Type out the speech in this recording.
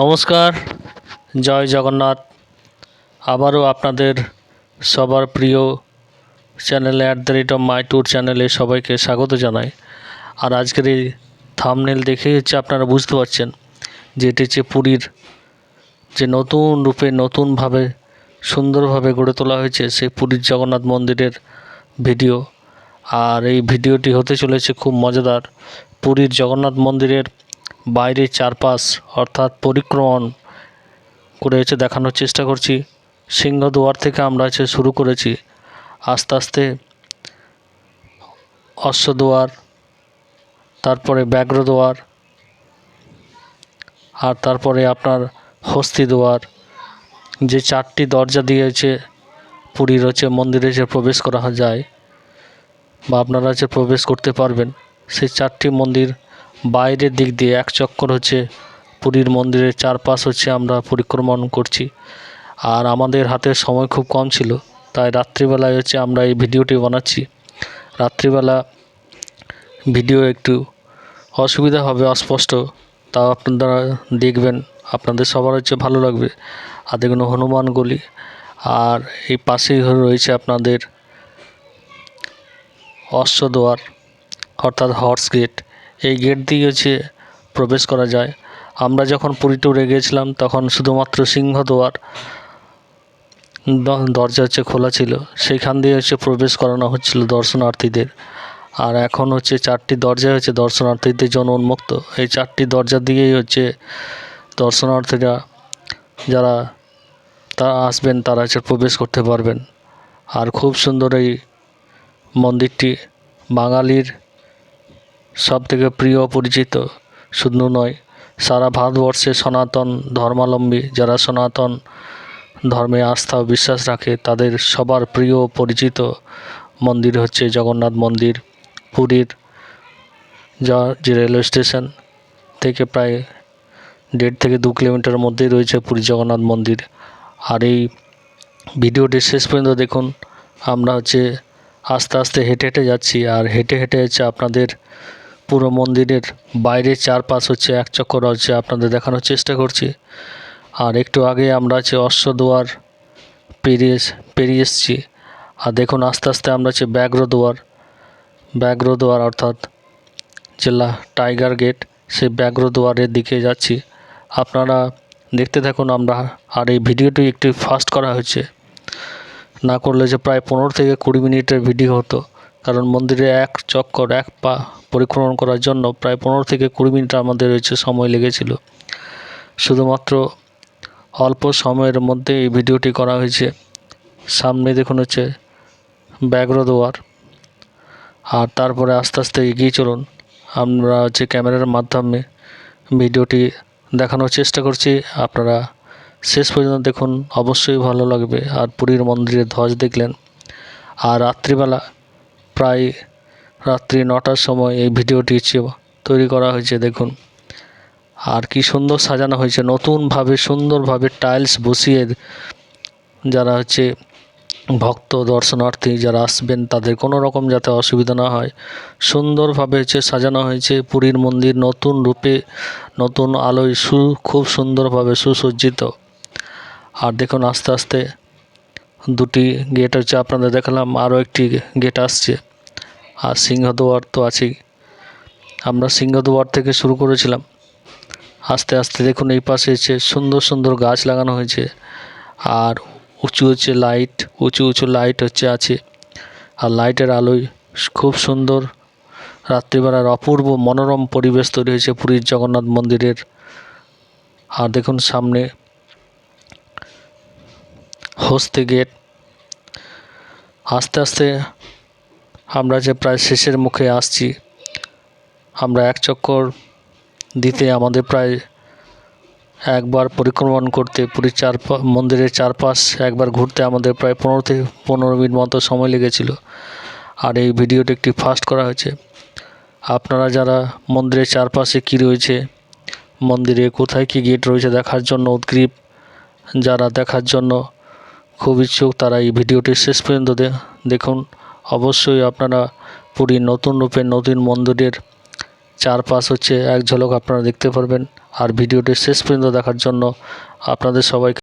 নমস্কার, জয় জগন্নাথ। আবারও আপনাদের সবার প্রিয় চ্যানেলে at the rate of my tour চ্যানেলে সবাইকে স্বাগত জানাই। আর আজকের এই থামনেল দেখেই হচ্ছে আপনারা বুঝতে পারছেন যে এটি হচ্ছে পুরীর যে নতুন রূপে নতুনভাবে সুন্দরভাবে গড়ে তোলা হয়েছে সেই পুরীর জগন্নাথ মন্দিরের ভিডিও। আর এই ভিডিওটি হতে চলেছে খুব মজাদার পুরীর জগন্নাথ মন্দিরের বাইরের চারপাশ অর্থাৎ পরিক্রমণ করে হচ্ছে দেখানোর চেষ্টা করছি। সিংহদুয়ার থেকে আমরা হচ্ছে শুরু করেছি। আস্তে আস্তে অশ্বদুয়ার, তারপরে ব্যাঘ্রদুয়ার, আর তারপরে আপনার হস্তিদুয়ার। যে চারটি দরজা দিয়েছে, পুরীর হচ্ছে মন্দিরে যে প্রবেশ করা যায় বা আপনারা যে প্রবেশ করতে পারবেন। সেই চারটি মন্দির বাইরের দিক দিয়ে এক চক্কর হচ্ছে পুরীর মন্দিরের চারপাশ হচ্ছে আমরা পরিক্রমণ করছি। আর আমাদের হাতে সময় খুব কম ছিল, তাই রাত্রিবেলায় হচ্ছে আমরা এই ভিডিওটি বানাচ্ছি। রাত্রিবেলা ভিডিও একটু অসুবিধা হবে, অস্পষ্ট, তাও আপনারা দেখবেন। আপনাদের সবার হচ্ছে ভালো লাগবে। আর দেখুন, হনুমান গলি, আর এই পাশেই রয়েছে আপনাদের অশ্বদুয়ার অর্থাৎ হর্স গেট। এই গেট দিয়ে হচ্ছে প্রবেশ করা যায়। আমরা যখন পুরী ট্যুরে গিয়েছিলাম, তখন শুধুমাত্র সিংহদুয়ার দরজা হচ্ছে খোলা ছিল। সেইখান দিয়ে হচ্ছে প্রবেশ করানো হচ্ছিল দর্শনার্থীদের। আর এখন হচ্ছে চারটি দরজা হচ্ছে দর্শনার্থীদের জন্য উন্মুক্ত। এই চারটি দরজা দিয়েই হচ্ছে দর্শনার্থীরা যারা তা আসবেন, তারা হচ্ছে প্রবেশ করতে পারবেন। আর খুব সুন্দর এই মন্দিরটি, বাঙালির সব থেকে প্রিয় পরিচিত। শুধু নয়, সারা ভারতবর্ষে সনাতন ধর্মাবলম্বী যারা সনাতন ধর্মে আস্থা ও বিশ্বাস রাখে, তাদের সবার প্রিয় পরিচিত মন্দির হচ্ছে জগন্নাথ মন্দির, পুরীর, যা যে রেলওয়ে স্টেশন থেকে প্রায় দেড় থেকে দু কিলোমিটার মধ্যেই রয়েছে পুরী জগন্নাথ মন্দির। আর এই ভিডিওটি শেষ পর্যন্ত দেখুন। আমরা হচ্ছে আস্তে আস্তে হেঁটে হেঁটে যাচ্ছি, আর হেঁটে হেঁটে হচ্ছে আপনাদের পুরো মন্দিরের বাইরের চারপাশ হচ্ছে এক চক্কর হচ্ছে আপনাদের দেখানোর চেষ্টা করছি। আর একটু আগে আমরা হচ্ছে অশ্বদুয়ার পেরিয়ে পেরিয়ে এসেছি, আর দেখুন আস্তে আস্তে আমরা হচ্ছে ব্যাঘ্রদুয়ার ব্যাঘ্রদুয়ার অর্থাৎ জেলা টাইগার গেট, সেই ব্যাঘ্রদুয়ারের দিকে যাচ্ছি। আপনারা দেখতে থাকুন আমরা, আর এই ভিডিওটি একটু ফাস্ট করা হয়েছে। না করলে যে প্রায় পনেরো থেকে কুড়ি মিনিটের ভিডিও হতো। কারণ মন্দিরে এক চক্কর, এক পা পরিক্রমণ করার জন্য প্রায় পনেরো থেকে কুড়ি মিনিট আমাদের হচ্ছে সময় লেগেছিল। শুধুমাত্র অল্প সময়ের মধ্যে এই ভিডিওটি করা হয়েছে। সামনে দেখুন হচ্ছে ব্যাঘ্রদুয়ার। আর তারপরে আস্তে আস্তে এগিয়ে চলুন। আমরা হচ্ছে ক্যামেরার মাধ্যমে ভিডিওটি দেখানোর চেষ্টা করছি, আপনারা শেষ পর্যন্ত দেখুন। অবশ্যই ভালো লাগবে। আর পুরীর মন্দিরের ধ্বজ দেখলেন। আর রাত্রিবেলা প্রায় রাত্রি নটার সময় এই ভিডিওটি তৈরি করা হয়েছে, দেখুন। আর কি সুন্দর সাজানো হয়েছে, নতুনভাবে সুন্দরভাবে টাইলস বসিয়ে যারা হচ্ছে ভক্ত, দর্শনার্থী যারা আসবেন, তাদের কোনো রকম যাতে অসুবিধা না হয়। সুন্দরভাবে হচ্ছে সাজানো হয়েছে, পুরীর মন্দির নতুন রূপে, নতুন আলোয় সু, খুব সুন্দরভাবে সুসজ্জিত। আর দেখুন আস্তে আস্তে দুটি গেট হচ্ছে আপনাদের দেখালাম, আরও একটি গেট আসছে। আর সিংহদুয়ার তো আছেই। আমরা সিংহদুয়ার থেকে শুরু করেছিলাম। আস্তে আস্তে দেখুন এই পাশে হচ্ছে সুন্দর সুন্দর গাছ লাগানো হয়েছে। আর উঁচু হচ্ছে লাইট উঁচু উঁচু লাইট হচ্ছে আছে। আর লাইটের আলোয় খুব সুন্দর রাত্রিবেলার অপূর্ব মনোরম পরিবেশ তৈরি হয়েছে পুরীর জগন্নাথ মন্দিরের। আর দেখুন সামনে হস্তে গেট। আস্তে আস্তে আমরা যে প্রায় শেষের মুখে আসছি, আমরা এক চক্কর দিতে আমাদের প্রায় একবার পরিক্রমণ করতে পুরীর চারপা মন্দিরের চারপাশ একবার ঘুরতে আমাদের প্রায় পনেরো থেকে পনেরো মিনিট মতো সময় লেগেছিল। আর এই ভিডিওটি একটি ফাস্ট করা হয়েছে। আপনারা যারা মন্দিরের চারপাশে কী রয়েছে, মন্দিরে কোথায় কী গেট রয়েছে দেখার জন্য উদ্গ্রীব, যারা দেখার জন্য খুব ইচ্ছুক তারা এই ভিডিওটি শেষ পর্যন্ত দেখুন। অবশ্যই আপনারা পুরীর নতুন রূপে নতুন মন্দিরের চারপাশ হচ্ছে এক ঝলক আপনারা দেখতে পারবেন। আর ভিডিওটি শেষ পর্যন্ত দেখার জন্য আপনাদের সবাইকে